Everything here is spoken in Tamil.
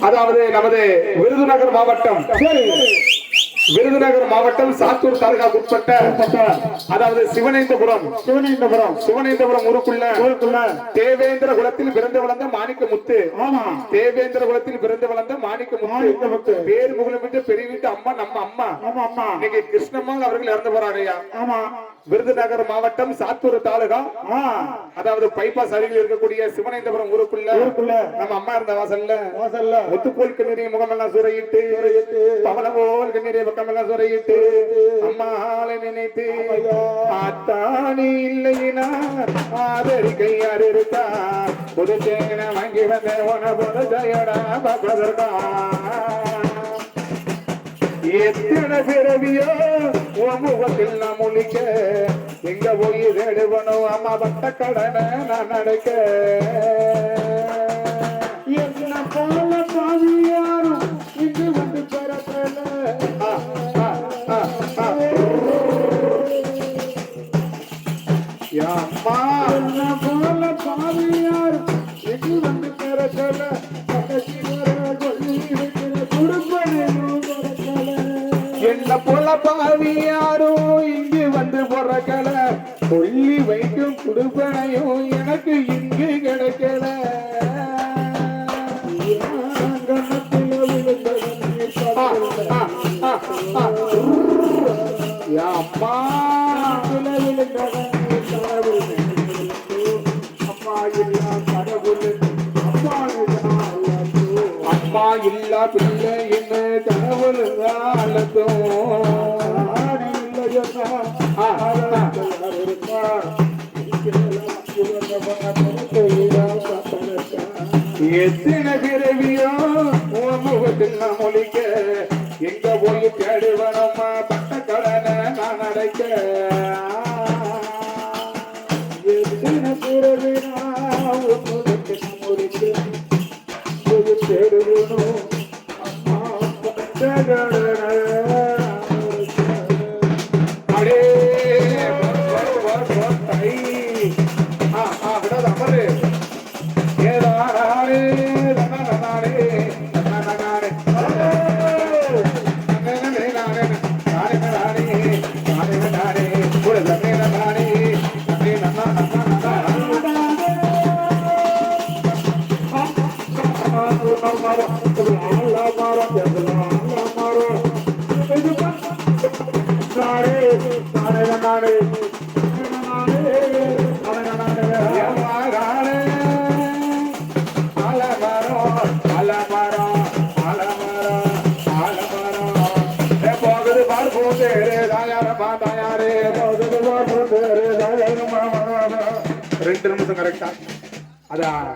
அதாவது நமது விருதுநகர் மாவட்டம். சரி விருதுநகர் மாவட்டம் சாத்தூர் தாலுகாவுக்கு உட்பட்ட அதாவது சிவனேந்தபுரம். சிவனேந்திரபுரம் சிவனேந்தபுரம் ஊருக்குள்ள ஊருக்குள்ள. தேவேந்திர குலத்தில் பிறந்து வளர்ந்த மாணிக்க முத்து ஆமா. தேவேந்திர குலத்தில் பிறந்து வளர்ந்த மாணிக்க முத்து. பேர் முகலமிட்டு பெரிய வீட்டு அம்மா நம்ம அம்மா. ஆமா அம்மா. இன்னைக்கு கிருஷ்ணம்மாள் அவர்கள் இறந்து போறாங்க ஆமா. விருதுநகர் மாவட்டம் சாத்தூர் தாலுகா. அதாவது பைபாஸ் அருகில் இருக்கக்கூடிய சிவனேந்தபுரம் ஊருக்குள்ள. நம்ம அம்மா இருந்த வாசல்ல. வாசல்ல. முத்துக்கோல் கண்ணீரை முகமெல்லாம் சுரையிட்டு பவள போல் கண்ணீரை பக்கமெல்லாம் சுரையிட்டு அம்மாளை நினைத்து ஆத்தாணி இல்லையினா ஆதரிக்கை யார் இருக்கா புது தேன வாங்கி வந்த உன புது ஜயடா பக்கதற்கா எத்தனை பிறவியோ உன் முகத்தில் நான் முழிக்க எங்க போய் தேடுவனும் அம்மா பட்ட கடனை நான் நடக்க அம்மா. என்ன போல பாவி யாரும் இங்கு வந்து வர சொல்லி என்ன போல பாவி யாரும் இங்கு வந்து பொறக்கல. சொல்லி வைக்கும் குடுப்பனையும் எனக்கு இங்கு கிடைக்கல. அம்மா. அம்மா இல்லா பிள்ளை என்ன கடவுள் அழுத்தும் எத்தனை பிறவியோ உன் முகத்தில் நான் மொழிக்க எங்க போய் தேடுவனம்மா பட்ட கடனை நான் அடைக்க. எத்தனை பிறவி ரெண்டு நிமிஷம் கரெக்டா அதான்.